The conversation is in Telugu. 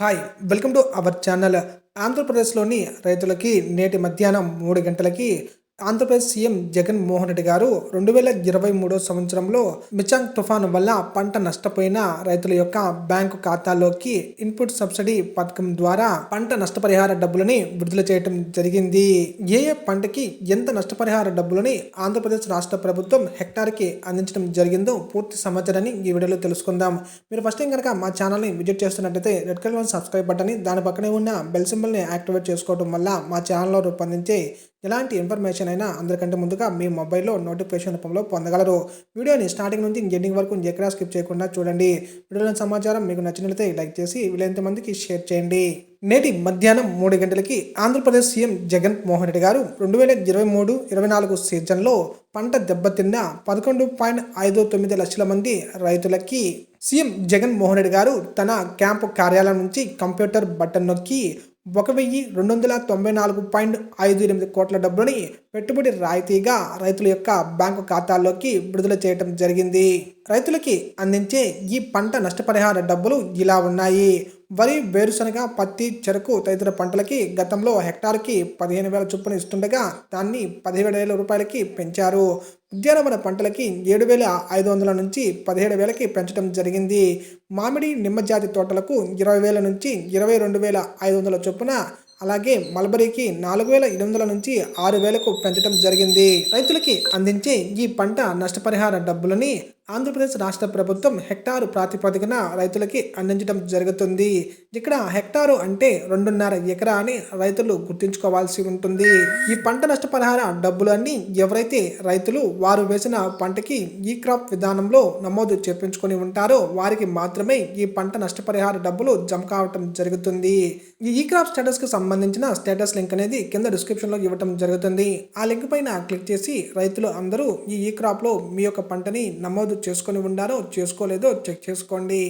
Hi welcome to our channel ఆంధ్రప్రదేశ్లోని రైతులకి నేటి మధ్యాహ్నం మూడు గంటలకి ఆంధ్రప్రదేశ్ సీఎం జగన్ మోహన్ రెడ్డి గారు రెండు వేల ఇరవై మూడో సంవత్సరంలో మిచాంగ్ తుఫాను వల్ల పంట నష్టపోయిన రైతుల యొక్క బ్యాంకు ఖాతాలోకి ఇన్పుట్ సబ్సిడీ పథకం ద్వారా పంట నష్టపరిహార డబ్బులని విడుదల చేయడం జరిగింది. ఏ ఏ పంటకి ఎంత నష్టపరిహార డబ్బులని ఆంధ్రప్రదేశ్ రాష్ట్ర ప్రభుత్వం హెక్టార్కి అందించడం జరిగిందో పూర్తి సమాచారాన్ని ఈ వీడియోలో తెలుసుకుందాం. మీరు ఫస్ట్ టైం కనుక మా ఛానల్ని విజిట్ చేస్తున్నట్టయితే రెడ్ కలర్ సబ్స్క్రైబ్ బటన్ని దాని పక్కనే ఉన్న బెల్ సింబల్ని యాక్టివేట్ చేసుకోవడం వల్ల మా ఛానల్లో రూపొందించే ఎలాంటి ఇన్ఫర్మేషన్ అయినా అందరికంటే ముందుగా మీ మొబైల్లో నోటిఫికేషన్ రూపంలో పొందగలరు. వీడియోని స్టార్టింగ్ నుంచి ఎండింగ్ వరకు ఎక్కడా స్కిప్ చేయకుండా చూడండి. వీడియోలోని సమాచారం మీకు నచ్చినట్లయితే లైక్ చేసి వీలైనంత మందికి షేర్ చేయండి. నేటి మధ్యాహ్నం మూడు గంటలకి ఆంధ్రప్రదేశ్ సీఎం జగన్ మోహన్ రెడ్డి గారు రెండు వేల ఇరవై మూడు ఇరవై నాలుగు సీజన్లో పంట దెబ్బతిన్న పదకొండు పాయింట్ ఐదు తొమ్మిది లక్షల మంది రైతులకి సీఎం జగన్ మోహన్ రెడ్డి గారు తన క్యాంపు కార్యాలయం నుంచి కంప్యూటర్ బటన్ నొక్కి ఒక వెయ్యి రెండు వందల తొంభై నాలుగు పాయింట్ ఐదు ఎనిమిది కోట్ల డబ్బులని పెట్టుబడి రాయితీగా రైతుల యొక్క బ్యాంకు ఖాతాల్లోకి విడుదల చేయడం జరిగింది. రైతులకి అందించే ఈ పంట నష్టపరిహార డబ్బులు ఇలా ఉన్నాయి. వరి వేరుశనగ పత్తి చెరకు తదితర పంటలకి గతంలో హెక్టార్కి పదిహేను వేల చొప్పున ఇస్తుండగా దాన్ని పదిహేడు వేల రూపాయలకి పెంచారు. ఉద్యానవన పంటలకి ఏడు వేల ఐదు వందల నుంచి పదిహేడు వేలకి పెంచడం జరిగింది. మామిడి నిమ్మజాతి తోటలకు ఇరవై వేల నుంచి ఇరవై రెండు వేల ఐదు వందల చొప్పున అలాగే మల్బరీకి నాలుగు వేల ఎనిమిది వందల నుంచి ఆరు వేలకు పెంచడం జరిగింది. రైతులకి అందించే ఈ పంట నష్టపరిహార డబ్బులని ఆంధ్రప్రదేశ్ రాష్ట్ర ప్రభుత్వం హెక్టారు ప్రాతిపదికన రైతులకి అందించడం జరుగుతుంది. ఇక్కడ హెక్టారు అంటే రెండున్నర ఎకరా అని రైతులు గుర్తుంచుకోవాల్సి ఉంటుంది. ఈ పంట నష్టపరిహార డబ్బులు అన్ని ఎవరైతే రైతులు వారు వేసిన పంటకి ఈ క్రాప్ విధానంలో నమోదు చేపించుకొని ఉంటారో వారికి మాత్రమే ఈ పంట నష్టపరిహార డబ్బులు జమ కావటం జరుగుతుంది. ఈ ఈ క్రాప్ స్టేటస్కి సంబంధించిన స్టేటస్ లింక్ అనేది కింద డిస్క్రిప్షన్లో ఇవ్వటం జరుగుతుంది. ఆ లింక్ పైన క్లిక్ చేసి రైతులు అందరూ ఈ ఈ క్రాప్లో మీ యొక్క పంటని నమోదు చేసుకొని ఉన్నారో చేసుకోలేదో చెక్ చేసుకోండి.